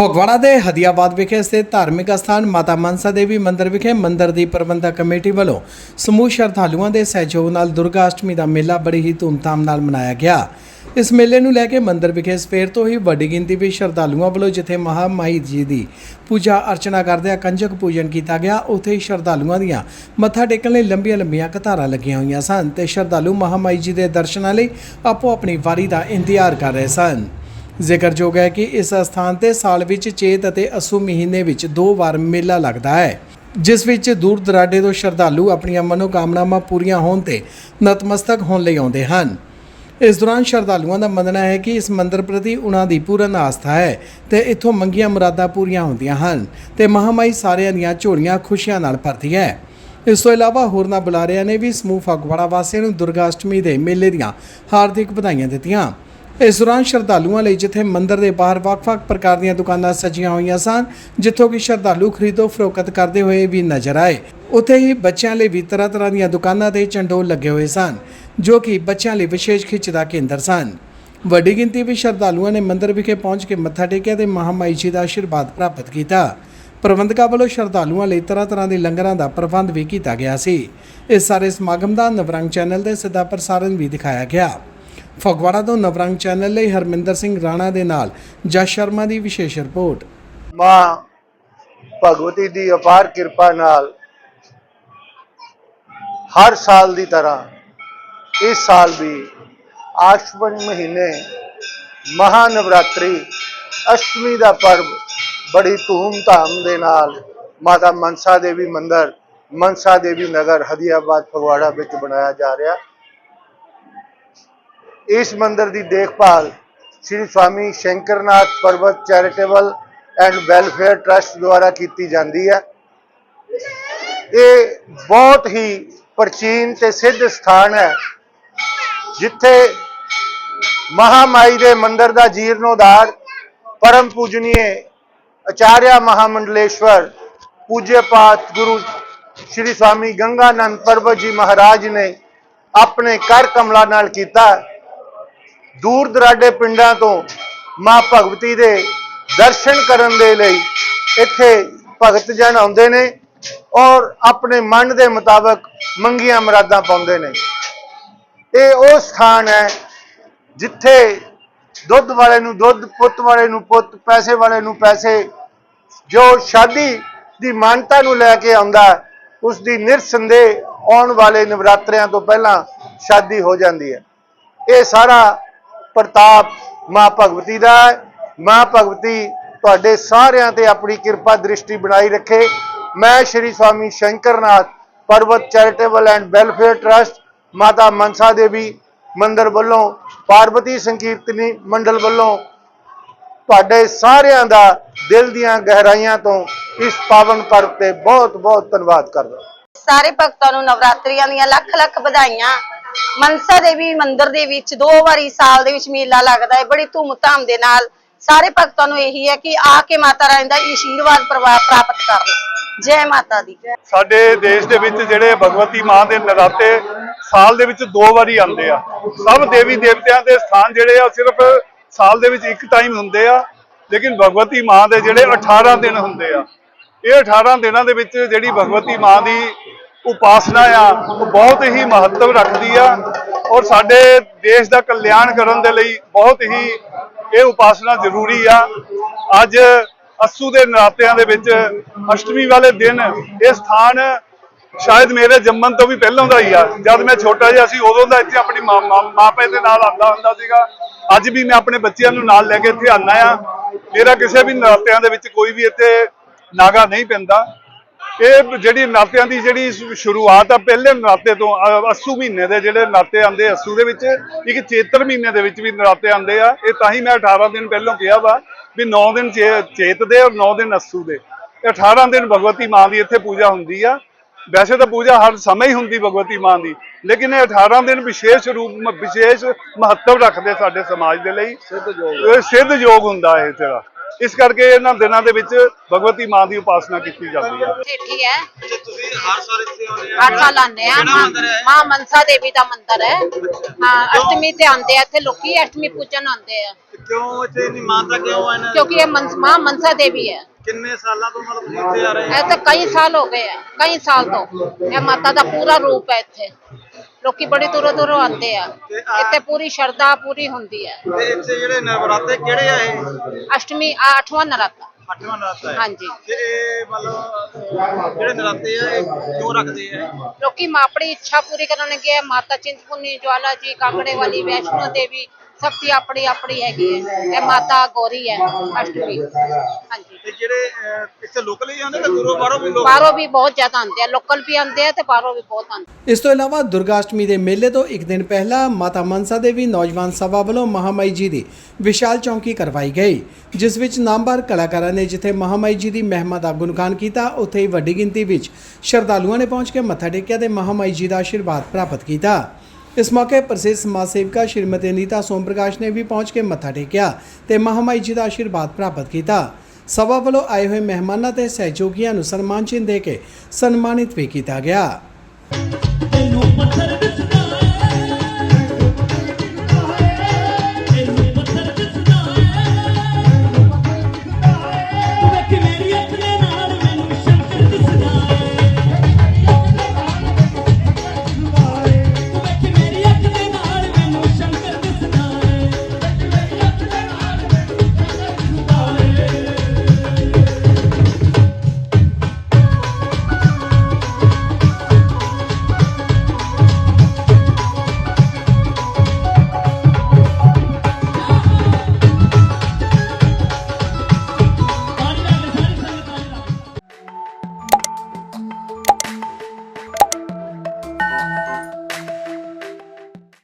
ਫਗਵਾੜਾ ਦੇ ਹਦੀਆਬਾਦ ਵਿਖੇ ਸਥਿਤ ਧਾਰਮਿਕ ਸਥਾਨ ਮਾਤਾ ਮਨਸਾ ਦੇਵੀ ਮੰਦਿਰ ਵਿਖੇ ਮੰਦਿਰ ਦੀ ਪ੍ਰਬੰਧਕ ਕਮੇਟੀ ਵੱਲੋਂ ਸਮੂਹ ਸ਼ਰਧਾਲੂਆਂ ਦੇ ਸਹਿਯੋਗ ਨਾਲ ਦੁਰਗਾ ਅਸ਼ਟਮੀ ਦਾ ਮੇਲਾ ਬੜੀ ਹੀ ਧੂਮਧਾਮ ਨਾਲ ਮਨਾਇਆ ਗਿਆ। ਇਸ ਮੇਲੇ ਨੂੰ ਲੈ ਕੇ ਮੰਦਿਰ ਵਿਖੇ ਸਵੇਰ ਤੋਂ ਹੀ ਵੱਡੀ ਗਿਣਤੀ ਵਿੱਚ ਸ਼ਰਧਾਲੂਆਂ ਵੱਲੋਂ ਜਿੱਥੇ ਮਹਾਮਾਈ ਜੀ ਦੀ ਪੂਜਾ ਅਰਚਨਾ ਕਰਦਿਆਂ ਕੰਜਕ ਪੂਜਨ ਕੀਤਾ ਗਿਆ, ਉੱਥੇ ਹੀ ਸ਼ਰਧਾਲੂਆਂ ਦੀਆਂ ਮੱਥਾ ਟੇਕਣ ਲਈ ਲੰਬੀਆਂ ਲੰਬੀਆਂ ਕਤਾਰਾਂ ਲੱਗੀਆਂ ਹੋਈਆਂ ਸਨ ਤੇ ਸ਼ਰਧਾਲੂ ਮਹਾਮਾਈ ਜੀ ਦੇ ਦਰਸ਼ਨਾਂ ਲਈ ਆਪੋ ਆਪਣੀ ਵਾਰੀ ਦਾ ਇੰਤਜ਼ਾਰ ਕਰ ਰਹੇ ਸਨ। ਜ਼ਿਕਰਯੋਗ ਹੈ ਕਿ ਇਸ ਸਥਾਨ ਤੇ ਸਾਲ ਵਿੱਚ ਚੇਤ ਅਤੇ ਅਸੂ ਮਹੀਨੇ ਵਿੱਚ ਦੋ ਵਾਰ ਮੇਲਾ ਲੱਗਦਾ ਹੈ, ਜਿਸ ਵਿੱਚ ਦੂਰ ਦਰਾਡੇ ਤੋਂ ਸ਼ਰਧਾਲੂ ਆਪਣੀਆਂ ਮਨੋਕਾਮਨਾਵਾਂ ਪੂਰੀਆਂ ਹੋਣ ਤੇ ਨਤਮਸਤਕ ਹੋਣ ਲਈ ਆਉਂਦੇ ਹਨ। ਇਸ ਦੌਰਾਨ ਸ਼ਰਧਾਲੂਆਂ ਦਾ ਮੰਨਣਾ ਹੈ ਕਿ ਇਸ ਮੰਦਰ ਪ੍ਰਤੀ ਉਹਨਾਂ ਦੀ ਪੂਰਨ ਆਸਥਾ ਹੈ ਤੇ ਇੱਥੋਂ ਮੰਗੀਆਂ ਮੁਰਾਦਾਂ ਪੂਰੀਆਂ ਹੁੰਦੀਆਂ ਹਨ ਤੇ ਮਹਾਮਾਈ ਸਾਰਿਆਂ ਦੀਆਂ ਝੋਲੀਆਂ ਖੁਸ਼ੀਆਂ ਨਾਲ ਭਰਦੀ ਹੈ। ਇਸ ਤੋਂ ਇਲਾਵਾ ਹੋਰਨਾਂ ਬੁਲਾਰਿਆਂ ਨੇ ਵੀ ਸਮੂਹ ਫਗਵਾੜਾ ਵਾਸੀਆਂ ਨੂੰ ਦੁਰਗਾ ਅਸ਼ਟਮੀ ਦੇ ਮੇਲੇ ਦੀਆਂ ਹਾਰਦਿਕ ਵਧਾਈਆਂ ਦਿੱਤੀਆਂ। ਇਸ ਦੌਰਾਨ ਸ਼ਰਧਾਲੂਆਂ ਲਈ ਜਿੱਥੇ ਮੰਦਿਰ ਦੇ ਬਾਹਰ ਵੱਖ-ਵੱਖ ਪ੍ਰਕਾਰ ਦੀਆਂ ਦੁਕਾਨਾਂ ਸਜੀਆਂ ਹੋਈਆਂ ਸਨ, ਜਿੱਥੋਂ ਕਿ ਸ਼ਰਧਾਲੂ ਖਰੀਦੋ ਫਰੋਖਤ ਕਰਦੇ ਹੋਏ ਵੀ ਨਜ਼ਰ ਆਏ। ਉੱਥੇ ਹੀ ਬੱਚਿਆਂ ਲਈ ਵੀ ਤਰ੍ਹਾਂ ਤਰ੍ਹਾਂ ਦੀਆਂ ਦੁਕਾਨਾਂ ਤੇ ਚੰਡੋਲ ਲੱਗੇ ਹੋਏ ਸਨ, ਜੋ ਕਿ ਬੱਚਿਆਂ ਲਈ ਵਿਸ਼ੇਸ਼ ਖਿੱਚ ਦਾ ਕੇਂਦਰ ਸਨ। ਵੱਡੀ ਗਿਣਤੀ ਵਿੱਚ ਸ਼ਰਧਾਲੂਆਂ ਨੇ ਮੰਦਿਰ ਵਿਖੇ ਪਹੁੰਚ ਕੇ ਮੱਥਾ ਟੇਕਿਆ ਤੇ ਮਹਾਮਾਈ ਜੀ ਦਾ ਆਸ਼ੀਰਵਾਦ ਪ੍ਰਾਪਤ ਕੀਤਾ। ਪ੍ਰਬੰਧਕਾਂ ਵੱਲੋਂ ਸ਼ਰਧਾਲੂਆਂ ਲਈ ਤਰ੍ਹਾਂ ਤਰ੍ਹਾਂ ਦੇ ਲੰਗਰਾਂ ਦਾ ਪ੍ਰਬੰਧ ਵੀ ਕੀਤਾ ਗਿਆ ਸੀ। ਇਸ ਸਾਰੇ ਸਮਾਗਮ ਦਾ ਨਵਰੰਗ ਚੈਨਲ ਤੇ ਸਿੱਧਾ ਪ੍ਰਸਾਰਣ ਵੀ ਦਿਖਾਇਆ ਗਿਆ। ਫਗਵਾੜਾ ਤੋਂ ਨਵਰੰਗ ਚੈਨਲ ਲਈ ਹਰਮਿੰਦਰ ਸਿੰਘ ਰਾਣਾ ਦੇ ਨਾਲ ਜਸ ਸ਼ਰਮਾ ਦੀ ਵਿਸ਼ੇਸ਼ ਰਿਪੋਰਟ। ਮਾਂ ਭਗਵਤੀ ਦੀ ਅਪਾਰ ਕਿਰਪਾ ਨਾਲ ਹਰ ਸਾਲ ਦੀ ਤਰ੍ਹਾਂ ਇਸ ਸਾਲ ਵੀ ਆਸ਼ਵਨ ਮਹੀਨੇ ਮਹਾਨਵਰਾਤਰੀ ਅਸ਼ਟਮੀ ਦਾ ਪਰਬ ਬੜੀ ਧੂਮ-ਧਾਮ ਦੇ ਨਾਲ ਮਾਤਾ ਮਨਸਾ ਦੇਵੀ ਮੰਦਰ, ਮਨਸਾ ਦੇਵੀ ਨਗਰ ਹਦੀਆਬਾਦ ਫਗਵਾੜਾ ਵਿੱਚ ਬਣਾਇਆ ਜਾ ਰਿਹਾ। ਇਸ ਮੰਦਿਰ ਦੀ ਦੇਖਭਾਲ ਸ੍ਰੀ ਸਵਾਮੀ ਸ਼ੰਕਰਨਾਥ ਪਰਬਤ ਚੈਰੀਟੇਬਲ ਐਂਡ ਵੈਲਫੇਅਰ ਟਰਸਟ ਦੁਆਰਾ ਕੀਤੀ ਜਾਂਦੀ ਹੈ। ਇਹ ਬਹੁਤ ਹੀ ਪ੍ਰਾਚੀਨ ਤੇ ਸਿੱਧ ਸਥਾਨ ਹੈ, ਜਿੱਥੇ ਮਹਾਮਾਈ ਦੇ ਮੰਦਿਰ ਦਾ ਜੀਰਨੋਧਾਰ ਪਰਮ ਪੂਜਨੀਏ ਆਚਾਰਿਆ ਮਹਾਮੰਡਲੇਸ਼ਵਰ ਪੂਜਯ ਪਾਤ ਗੁਰੂ ਸ਼੍ਰੀ ਸਵਾਮੀ ਗੰਗਾਨੰਦ ਪਰਬਤ ਜੀ ਮਹਾਰਾਜ ਨੇ ਆਪਣੇ ਕਰ ਕਮਲਾ ਨਾਲ ਕੀਤਾ। ਦੂਰ ਦਰਾਡੇ ਪਿੰਡਾਂ ਤੋਂ ਮਾਂ ਭਗਵਤੀ ਦੇ ਦਰਸ਼ਨ ਕਰਨ ਦੇ ਲਈ ਇੱਥੇ ਭਗਤ ਜਨ ਆਉਂਦੇ ਨੇ ਔਰ ਆਪਣੇ ਮਨ ਦੇ ਮੁਤਾਬਕ ਮੰਗੀਆਂ ਮੁਰਾਦਾਂ ਪਾਉਂਦੇ ਨੇ। ਇਹ ਉਹ ਸਥਾਨ ਹੈ ਜਿੱਥੇ ਦੁੱਧ ਵਾਲੇ ਨੂੰ ਦੁੱਧ, ਪੁੱਤ ਵਾਲੇ ਨੂੰ ਪੁੱਤ, ਪੈਸੇ ਵਾਲੇ ਨੂੰ ਪੈਸੇ, ਜੋ ਸ਼ਾਦੀ ਦੀ ਮਾਨਤਾ ਨੂੰ ਲੈ ਕੇ ਆਉਂਦਾ ਉਸ ਦੀ ਨਿਰਸੰਦੇਹ ਆਉਣ ਵਾਲੇ ਨਵਰਾਤਰਿਆਂ ਤੋਂ ਪਹਿਲਾਂ ਸ਼ਾਦੀ ਹੋ ਜਾਂਦੀ ਹੈ। ਇਹ ਸਾਰਾ ਪ੍ਰਤਾਪ ਮਾਂ ਭਗਵਤੀ ਦਾ ਹੈ। ਮਾਂ ਭਗਵਤੀ, ਤੁਹਾਡੇ ਸਾਰਿਆਂ ਤੇ ਆਪਣੀ ਕਿਰਪਾ ਦ੍ਰਿਸ਼ਟੀ ਬਣਾਈ ਰੱਖੇ। ਮੈਂ Shri Swami Shankarnath Parvat charitable and welfare trust, Mata Mansa Devi ਮੰਦਰ ਵੱਲੋਂ ਪਾਰਵਤੀ ਸੰਕੀਰਤਨੀ ਮੰਡਲ ਵੱਲੋਂ, ਤੁਹਾਡੇ ਸਾਰਿਆਂ ਦਾ ਦਿਲ ਦੀਆਂ ਗਹਿਰਾਈਆਂ ਤੋਂ ਇਸ ਪਾਵਨ ਪਰਵ ਤੇ ਬਹੁਤ ਬਹੁਤ ਧੰਨਵਾਦ ਕਰਦਾ ਸਾਰੇ ਭਗਤਾਂ ਨੂੰ ਨਵਰਾਤਰੀਆਂ ਦੀਆਂ ਲੱਖ ਲੱਖ ਵਧਾਈਆਂ। ਮਨਸਾ ਦੇਵੀ ਮੰਦਿਰ ਦੇ ਵਿੱਚ ਦੋ ਵਾਰੀ ਸਾਲ ਦੇ ਵਿੱਚ ਮੇਲਾ ਲੱਗਦਾ ਹੈ। ਬੜੀ ਧੂਮ-ਧਾਮ ਦੇ ਨਾਲ ਸਾਰੇ ਭਗਤਾਂ ਨੂੰ ਇਹੀ ਹੈ ਕਿ ਆ ਕੇ ਮਾਤਾ ਰਾਣੀ ਦਾ ਆਸ਼ੀਰਵਾਦ ਪ੍ਰਵਾ- ਪ੍ਰਾਪਤ ਕਰਨ। ਜੈ ਮਾਤਾ ਦੀ। ਸਾਡੇ ਦੇਸ਼ ਦੇ ਵਿੱਚ ਜਿਹੜੇ ਭਗਵਤੀ ਮਾਂ ਦੇ ਨਰਾਤੇ ਸਾਲ ਦੇ ਵਿੱਚ ਦੋ ਵਾਰੀ ਆਉਂਦੇ ਆ। ਸਭ ਦੇਵੀ ਦੇਵਤਿਆਂ ਦੇ ਸਥਾਨ ਜਿਹੜੇ ਆ, ਸਿਰਫ ਸਾਲ ਦੇ ਵਿੱਚ ਇੱਕ ਟਾਈਮ ਹੁੰਦੇ ਆ, ਲੇਕਿਨ ਭਗਵਤੀ ਮਾਂ ਦੇ ਜਿਹੜੇ 18 ਦਿਨ ਹੁੰਦੇ ਆ। ਇਹ 18 ਦਿਨਾਂ ਦੇ ਵਿੱਚ ਜਿਹੜੀ ਭਗਵਤੀ ਮਾਂ ਦੀ ਉਪਾਸਨਾ ਆ, ਉਹ ਬਹੁਤ ਹੀ ਮਹੱਤਵ ਰੱਖਦੀ ਆ ਔਰ ਸਾਡੇ ਦੇਸ਼ ਦਾ ਕਲਿਆਣ ਕਰਨ ਦੇ ਲਈ ਬਹੁਤ ਹੀ ਇਹ ਉਪਾਸਨਾ ਜ਼ਰੂਰੀ ਆ। ਅੱਜ ਅਸੂ ਦੇ ਨਰਾਤਿਆਂ ਦੇ ਵਿੱਚ ਅਸ਼ਟਮੀ ਵਾਲੇ ਦਿਨ ਇਹ ਸਥਾਨ ਸ਼ਾਇਦ ਮੇਰੇ ਜੰਮਣ ਤੋਂ ਵੀ ਪਹਿਲਾਂ ਦਾ ਹੀ ਆ। ਜਦ ਮੈਂ ਛੋਟਾ ਜਿਹਾ ਸੀ ਉਦੋਂ ਦਾ ਇੱਥੇ ਆਪਣੀ ਮਾਂ- ਮਾਂ- ਮਾਪੇ ਦੇ ਨਾਲ ਆਉਂਦਾ ਹੁੰਦਾ ਸੀਗਾ। ਅੱਜ ਵੀ ਮੈਂ ਆਪਣੇ ਬੱਚਿਆਂ ਨੂੰ ਨਾਲ ਲੈ ਕੇ ਇੱਥੇ ਆਉਂਦਾ ਆ। ਮੇਰਾ ਕਿਸੇ ਵੀ ਨਰਾਤਿਆਂ ਦੇ ਵਿੱਚ ਕੋਈ ਵੀ ਇੱਥੇ ਨਾਗਾ ਨਹੀਂ ਪੈਂਦਾ। ਇਹ ਜਿਹੜੀ ਨਰਾਤਿਆਂ ਦੀ ਜਿਹੜੀ ਸ਼ੁਰੂਆਤ ਆ ਪਹਿਲੇ ਨਰਾਤੇ ਤੋਂ ਅੱਸੂ ਮਹੀਨੇ ਦੇ ਜਿਹੜੇ ਨਰਾਤੇ ਆਉਂਦੇ ਅੱਸੂ ਦੇ ਵਿੱਚ ਇੱਕ ਚੇਤਰ ਮਹੀਨੇ ਦੇ ਵਿੱਚ ਵੀ ਨਰਾਤੇ ਆਉਂਦੇ ਆ। ਇਹ ਤਾਂ ਹੀ ਮੈਂ 18 ਦਿਨ ਪਹਿਲਾਂ ਕਿਹਾ ਵਾ ਵੀ 9 ਦਿਨ ਚੇਤ ਦੇ ਔਰ 9 ਦਿਨ ਅੱਸੂ ਦੇ। ਇਹ 18 ਦਿਨ ਭਗਵਤੀ ਮਾਂ ਦੀ ਇੱਥੇ ਪੂਜਾ ਹੁੰਦੀ ਆ। ਵੈਸੇ ਤਾਂ ਪੂਜਾ ਹਰ ਸਮੇਂ ਹੀ ਹੁੰਦੀ ਭਗਵਤੀ ਮਾਂ ਦੀ ਲੇਕਿਨ ਇਹ 18 ਦਿਨ ਵਿਸ਼ੇਸ਼ ਰੂਪ ਵਿਸ਼ੇਸ਼ ਮਹੱਤਵ ਰੱਖਦੇ ਸਾਡੇ ਸਮਾਜ ਦੇ ਲਈ। ਇਹ ਸਿੱਧ ਯੋਗ ਹੁੰਦਾ ਇਹ ਜਿਹੜਾ। ਇਸ ਕਰਕੇ ਇਹਨਾਂ ਦਿਨਾਂ ਦੇ ਵਿੱਚ ਭਗਵਤੀ ਮਾਂ ਦੀ ਉਪਾਸਨਾ ਕੀਤੀ ਜਾਂਦੀ ਹੈ ਜੇਠੀ ਹੈ। ਤੁਸੀਂ ਹਰ ਸਾਲ ਇੱਥੇ ਆਉਂਦੇ ਆ ਹਰ ਸਾਲ ਆਉਂਦੇ ਆ ਮਾਂ ਹੈ? ਮਨਸਾ ਦੇਵੀ ਦਾ ਮੰਦਿਰ ਹੈ। ਹਾਂ ਅਸ਼ਟਮੀ ਤੇ ਆਉਂਦੇ ਆ ਇੱਥੇ ਲੋਕੀ ਅਸ਼ਟਮੀ ਪੂਜਨ ਆਉਂਦੇ ਆ। ਕਿਉਂ ਇੱਥੇ ਇੰਨੀ ਮਾਨਤਾ ਕਿਉਂ ਹੈ ਦੀ? ਕਿਉਂਕਿ ਇਹ ਮਨਸ- ਮਾਂ ਮਨਸਾ ਦੇਵੀ ਹੈ। ਕਿੰਨੇ ਸਾਲਾਂ ਤੋਂ ਮਤਲਬ ਤੁਸੀਂ ਇੱਥੇ ਆ ਰਹੇ ਇਹ ਤਾਂ ਕਈ ਸਾਲ ਹੋ ਗਏ ਆ ਕਈ ਸਾਲ ਤੋਂ। ਇਹ ਮਾਤਾ ਦਾ ਪੂਰਾ ਰੂਪ ਹੈ ਇੱਥੇ। ਲੋਕੀ ਬੜੀ ਦੂਰੋਂ ਦੂਰੋਂ ਆਉਂਦੇ ਆ। ਆ- ਇੱਥੇ ਪੂਰੀ ਸ਼ਰਧਾ ਪੂਰੀ ਹੁੰਦੀ ਹੈ ਤੇ ਇੱਥੇ ਜਿਹੜੇ ਨਵਰਾਤੇ ਕਿਹੜੇ ਆ ਇਹ? ਅਸ਼ਟਮੀ ਆ ਅੱਠਵਾਂ ਨਰਾਤਾ। ਅੱਠਵਾਂ ਨਰਾਤਾ ਹੈ। ਹਾਂਜੀ। ਤੇ ਇਹ ਮਤਲਬ ਜਿਹੜੇ ਨਰਾਤੇ ਆ ਇਹ ਕਿਉਂ ਰੱਖਦੇ ਆ? ਲੋਕੀ ਮਾਂ ਆਪਣੀ ਇੱਛਾ ਪੂਰੀ ਕਰਨ ਗਏ ਮਾਤਾ ਚਿੰਤਪੁਰਨੀ ਜਵਾਲਾ ਜੀ ਕਾਂਗੜੇ ਵਾਲੀ ਵੈਸ਼ਨੋ ਦੇਵੀ ਸਭ ਦੀ ਆਪਣੀ ਆਪਣੀ ਹੈਗੀ ਹੈ। ਇਹ ਮਾਤਾ ਗੌਰੀ ਹੈ ਅਸ਼ਟਮੀ। ਹਾਂਜੀ। ਤੇ ਜਿਹੜੇ ਅਹ, ਇੱਥੇ ਲੋਕਲ ਹੀ ਆਉਂਦੇ ਕਿ ਦੂਰੋਂ ਬਾਹਰੋਂ ਵੀ ਲੋਕ? ਬਾਹਰੋਂ ਵੀ ਬਹੁਤ ਜ਼ਿਆਦਾ ਆਉਂਦੇ ਆ। ਲੋਕਲ ਵੀ ਆਉਂਦੇ ਆ ਤੇ ਬਾਹਰੋਂ ਵੀ ਬਹੁਤ ਆਉਂਦੇ ਇਸ ਤੋਂ ਇਲਾਵਾ ਦੁਰਗਾਸ਼ਟਮੀ ਦੇ ਮੇਲੇ ਤੋਂ ਇੱਕ ਦਿਨ ਪਹਿਲਾਂ ਮਾਤਾ ਮਨਸਾ ਦੇਵੀ ਨੌਜਵਾਨ ਸਭਾ ਵੱਲੋਂ ਮਹਾਮਾਈ ਜੀ ਦੀ ਵਿਸ਼ਾਲ ਚੌਂਕੀ ਕਰਵਾਈ ਗਈ ਜਿਸ ਵਿੱਚ ਨਾਮਵਰ ਕਲਾਕਾਰਾਂ ਨੇ ਜਿੱਥੇ ਮਹਾਮਾਈ ਜੀ ਦੀ ਮਹਿਮਾ ਦਾ ਗੁਣਗਾਨ ਕੀਤਾ ਉੱਥੇ ਹੀ ਵੱਡੀ ਗਿਣਤੀ ਵਿੱਚ ਸ਼ਰਧਾਲੂਆਂ ਨੇ ਪਹੁੰਚ ਕੇ ਮੱਥਾ ਟੇਕਿਆ ਤੇ ਮਹਾਮਾਈ ਜੀ ਦਾ ਆਸ਼ੀਰਵਾਦ ਪ੍ਰਾਪਤ ਕੀਤਾ। ਇਸ ਮੌਕੇ ਪ੍ਰਸਿੱਧ ਸਮਾਜ ਸੇਵਿਕਾ ਸ਼੍ਰੀਮਤੀ ਅਨੀਤਾ ਸੋਮ ਪ੍ਰਕਾਸ਼ ਨੇ ਵੀ ਪਹੁੰਚ ਕੇ ਮੱਥਾ ਟੇਕਿਆ ਤੇ ਮਹਾਮਾਈ ਜੀ ਦਾ ਆਸ਼ੀਰਵਾਦ ਪ੍ਰਾਪਤ ਕੀਤਾ। ਸਭਾ ਵੱਲੋਂ ਆਏ ਹੋਏ ਮਹਿਮਾਨਾਂ ਤੇ ਸਹਿਯੋਗੀਆਂ ਨੂੰ ਸਨਮਾਨ ਚਿੰਨ੍ਹ ਦੇ ਕੇ ਸਨਮਾਨਿਤ ਵੀ ਕੀਤਾ ਗਿਆ।